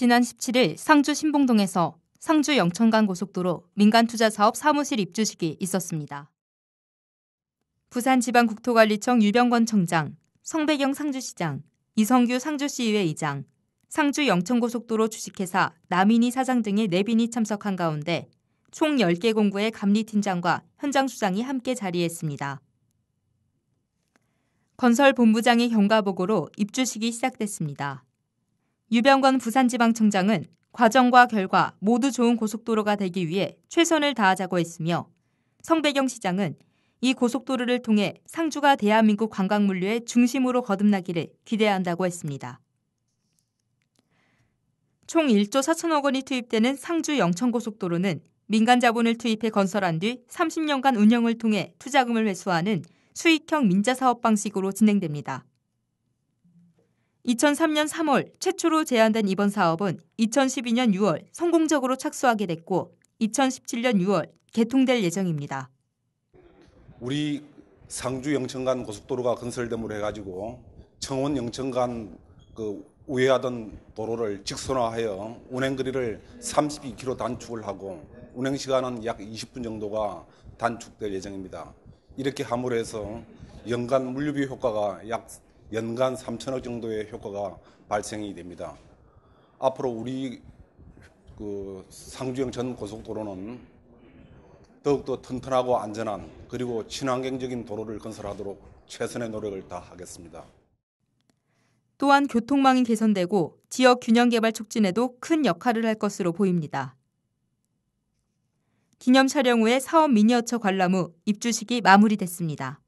지난 17일 상주 신봉동에서 상주 영천간 고속도로 민간투자사업 사무실 입주식이 있었습니다. 부산지방국토관리청 유병권 청장, 성배경 상주시장, 이성규 상주시의회 의장, 상주 영천고속도로 주식회사 남인희 사장 등의 내빈이 참석한 가운데 총 10개 공구의 감리팀장과 현장 수장이 함께 자리했습니다. 건설본부장의 경과보고로 입주식이 시작됐습니다. 유병권 부산지방청장은 과정과 결과 모두 좋은 고속도로가 되기 위해 최선을 다하자고 했으며 성배경 시장은 이 고속도로를 통해 상주가 대한민국 관광물류의 중심으로 거듭나기를 기대한다고 했습니다. 총 1조 4천억 원이 투입되는 상주 영천고속도로는 민간 자본을 투입해 건설한 뒤 30년간 운영을 통해 투자금을 회수하는 수익형 민자 사업 방식으로 진행됩니다. 2003년 3월 최초로 제안된 이번 사업은 2012년 6월 성공적으로 착수하게 됐고 2017년 6월 개통될 예정입니다. 우리 상주 영천간 고속도로가 건설됨으로 해가지고 청원 영천간 그 우회하던 도로를 직선화하여 운행 거리를 32km 단축을 하고 운행 시간은 약 20분 정도가 단축될 예정입니다. 이렇게 함으로 해서 연간 물류비 효과가 약 연간 3천억 정도의 효과가 발생이 됩니다. 앞으로 우리 그 상주영 전 고속도로는 더욱더 튼튼하고 안전한 그리고 친환경적인 도로를 건설하도록 최선의 노력을 다하겠습니다. 또한 교통망이 개선되고 지역 균형 개발 촉진에도 큰 역할을 할 것으로 보입니다. 기념 촬영 후에 사업 미니어처 관람 후 입주식이 마무리됐습니다.